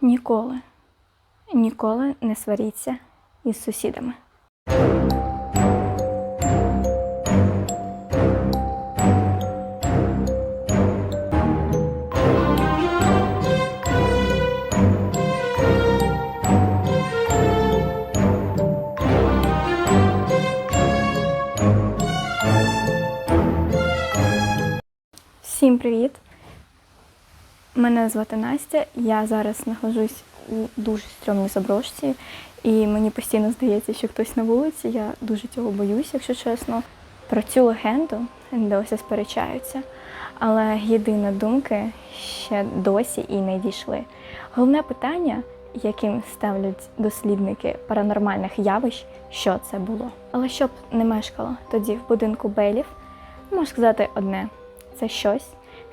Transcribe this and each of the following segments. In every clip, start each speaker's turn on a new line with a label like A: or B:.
A: Ніколи, ніколи не сваріться із сусідами. Всім привіт! Мене звати Настя. Я зараз знаходжусь у дуже стрьомній заброшці, і мені постійно здається, що хтось на вулиці. Я дуже цього боюсь, якщо чесно. Про цю легенду досі сперечаються, але єдина думки ще досі і не дійшли. Головне питання, яким ставлять дослідники паранормальних явищ, що це було. Але щоб не мешкало тоді в будинку Бейлів, можу сказати одне: це щось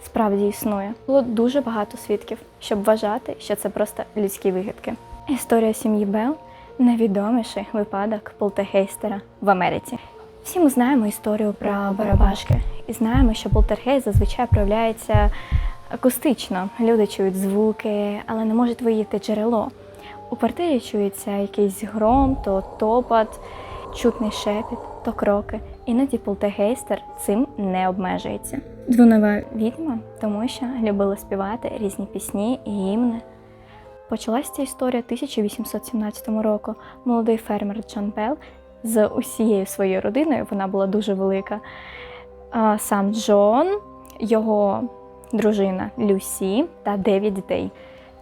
A: справді існує. Було дуже багато свідків, щоб вважати, що це просто людські вигадки. Історія сім'ї Бел найвідоміший випадок полтергейстера в Америці. Всі ми знаємо історію про барабашки і знаємо, що полтергейст зазвичай проявляється акустично. Люди чують звуки, але не можуть виявити джерело. У квартирі чується якийсь гром, то топот, чутний шепіт, то кроки. Іноді полтергейстер цим не обмежується. Дзвонова відьма, тому що любила співати різні пісні і гімни. Почалася ця історія 1817 року. Молодий фермер Джон Белл з усією своєю родиною, вона була дуже велика. Сам Джон, його дружина Люсі та дев'ять дітей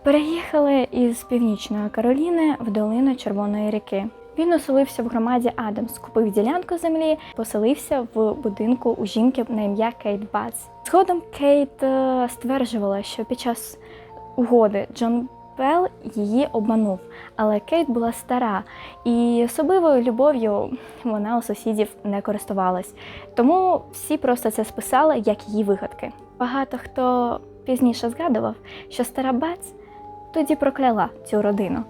A: переїхали із північної Кароліни в долину Червоної ріки. Він оселився в громаді Адамс, купив ділянку землі, поселився в будинку у жінки на ім'я Кейт Бац. Згодом Кейт е, стверджувала, що під час угоди Джон Белл її обманув, але Кейт була стара і особливою любов'ю вона у сусідів не користувалась. Тому всі просто це списали як її вигадки. Багато хто пізніше згадував, що стара Бац тоді прокляла цю родину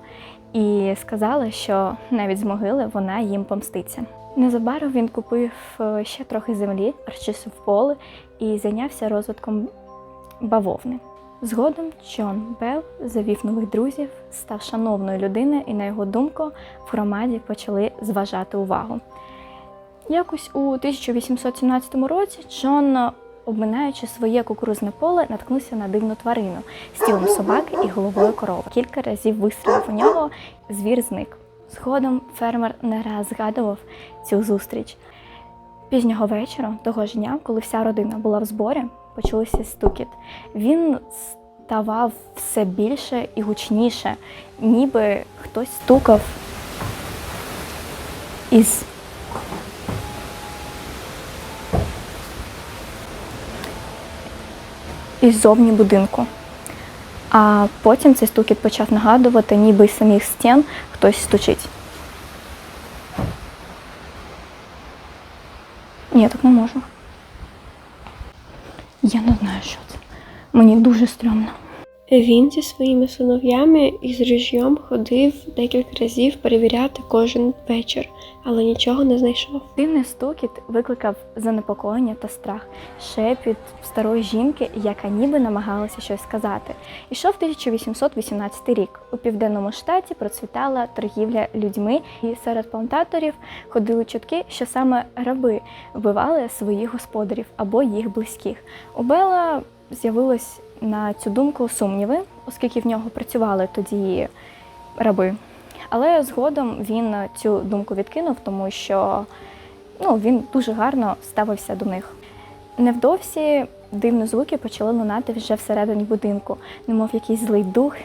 A: і сказала, що навіть з могили вона їм помститься. Незабаром він купив е, ще трохи землі, розчистив поле і зайнявся розвитком бавовни. Згодом Джон Белл завів нових друзів, став шановною людиною, і на його думку в громаді почали зважати увагу. Якось у 1817 році Джон, обминаючи своє кукурузне поле, наткнувся на дивну тварину з тілом собаки і головою корови. Кілька разів вистрілив у нього, звір зник. Згодом фермер не раз згадував цю зустріч. Пізнього вечора, того ж дня, коли вся родина була в зборі, почувся стукіт. Він ставав все більше і гучніше, ніби хтось стукав із іззовні будинку. А потім цей стукіт почав нагадувати, ніби з самих стін хтось стучить. Ні, так не можу. Я не знаю, що це. Мені дуже стрьомно.
B: Він зі своїми синов'ями і з ружьом ходив декілька разів перевіряти кожен вечір, але нічого не знайшов.
A: Дивний стукіт викликав занепокоєння та страх, шепіт старої жінки, яка ніби намагалася щось сказати. Ішов 1818 рік. У південному штаті процвітала торгівля людьми, і серед плантаторів ходили чутки, що саме раби вбивали своїх господарів або їх близьких. У Бела з'явилось на цю думку сумніви, оскільки в нього працювали тоді раби. Але згодом він цю думку відкинув, тому що ну, він дуже гарно ставився до них. Невдовзі дивні звуки почали лунати вже всередині будинку, немов якийсь злий дух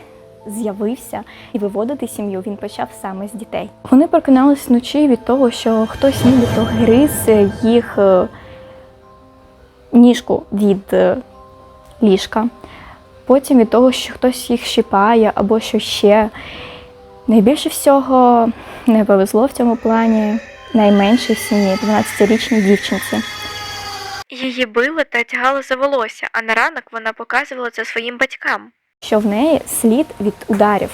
A: з'явився, і виводити сім'ю він почав саме з дітей. Вони прокиналися вночі від того, що хтось нібито гриз їх е, ніжку від е, ліжка. Потім від того, що хтось їх щипає або що ще. Найбільше всього не повезло в цьому плані найменшій в сім'ї 12-річній дівчинці.
C: Її били та тягали за волосся, а на ранок вона показувала це своїм батькам.
A: що в неї слід від ударів,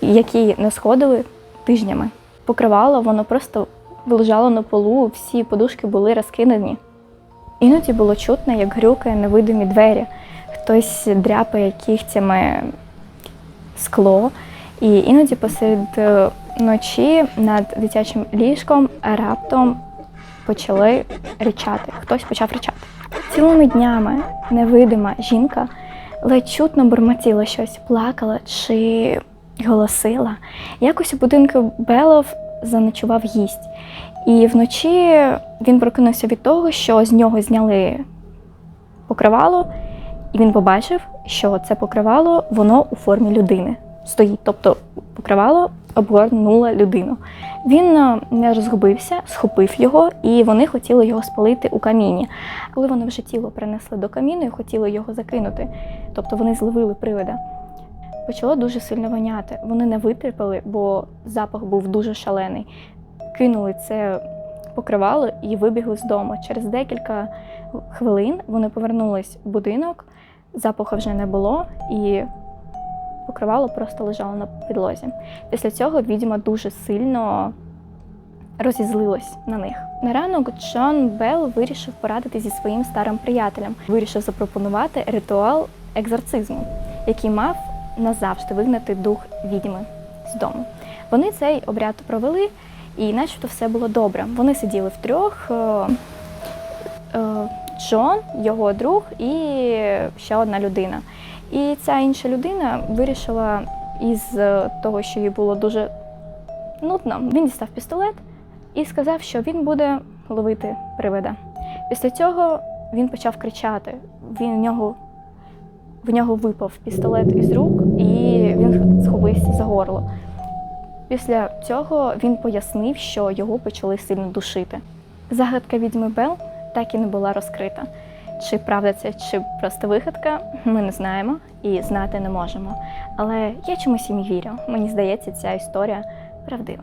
A: які не сходили тижнями. Покривало, воно просто лежало на полу, всі подушки були розкинені. Іноді було чутно, як грюкає невидимі двері. хтось дряпає кігтями скло. І іноді посеред е, ночі над дитячим ліжком раптом почали ричати. Хтось почав ричати. Цілими днями невидима жінка ледь чутно бурмотіла щось, плакала чи голосила. Якось у будинку Белов заночував гість. І вночі він прокинувся від того, що з нього зняли покривало, і він побачив, що це покривало воно у формі людини стоїть. Тобто покривало обгорнуло людину. Він е, не розгубився, схопив його, і вони хотіли його спалити у каміні. Коли вони вже тіло принесли до каміну і хотіли його закинути, тобто вони зловили привида. Почало дуже сильно воняти. Вони не витерпали, бо запах був дуже шалений. Кинули це покривало і вибігли з дому. Через декілька хвилин вони повернулись в будинок, запаху вже не було, і покривало просто лежало на підлозі. Після цього відьма дуже сильно розізлилась на них. На ранок Джон Белл вирішив порадити зі своїм старим приятелем. Вирішив запропонувати ритуал екзорцизму, який мав назавжди вигнати дух відьми з дому. Вони цей обряд провели, і начебто все було добре. Вони сиділи втрьох. е, е, Джон, його друг і ще одна людина. І ця інша людина вирішила із е, того, що їй було дуже нудно, він дістав пістолет і сказав, що він буде ловити привида. Після цього він почав кричати. Він в нього, в нього випав пістолет із рук, і він схопився за горло. Після цього він пояснив, що його почали сильно душити. Загадка відьми Бел так і не була розкрита. Чи правда це, чи просто вигадка, ми не знаємо і знати не можемо. Але я чомусь їм вірю. Мені здається, ця історія правдива.